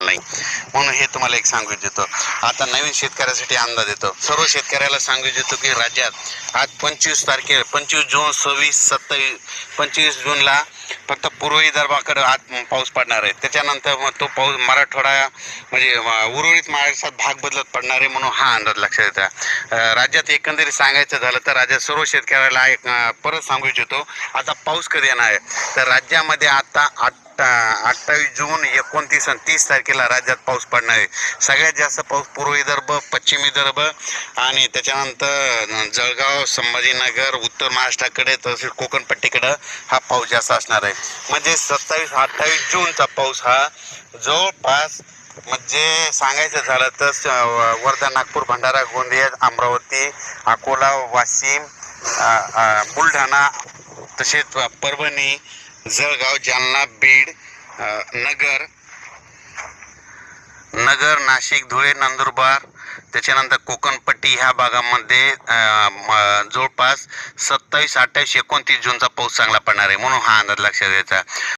नाही. म्हणून हे तुम्हाला एक सांगू इच्छितो. आता नवीन शेतकऱ्यासाठी अंदाज येतो. सर्व शेतकऱ्याला सांगू इच्छितो की राज्यात आज पंचवीस तारखे पंचवीस जून सव्वीस सत्तावीस पंचवीस जूनला फक्त पूर्व विदर्भाकडे आज पाऊस पडणार आहे. त्याच्यानंतर मग तो पाऊस मराठवाडा म्हणजे उर्वरित महाराष्ट्रात भाग बदलत पडणार आहे म्हणून हा अंदाज लक्षात येतो. राज्यात एकंदरीत सांगायचं झालं तर राज्यात सर्व शेतकऱ्याला एक परत सांगू इच्छितो. आता पाऊस कधी येणार आहे? तर राज्यामध्ये आता अठ्ठा अठ्ठावीस जून एकोणतीस आणि तीस तारखेला राज्यात पाऊस पडणार आहे. सगळ्यात जास्त पाऊस पूर्व विदर्भ पश्चिम विदर्भ आणि त्याच्यानंतर जळगाव संभाजीनगर उत्तर महाराष्ट्राकडे तसेच कोकणपट्टीकडं हा पाऊस जास्त असणार आहे. म्हणजे सत्तावीस अठ्ठावीस जूनचा पाऊस हा जवळपास म्हणजे सांगायचं झालं तर वर्धा नागपूर भंडारा गोंदिया अमरावती अकोला वाशिम बुलढाणा तसेच परभणी जळगाव जालना बीड नगर नगर नाशिक धुळे नंदुरबार त्याच्यानंतर कोकणपट्टी ह्या भागामध्ये जवळपास सत्तावीस अठ्ठावीस एकोणतीस जूनचा पाऊस चांगला पडणार आहे म्हणून हा अंदाज लक्षात घ्यायचा.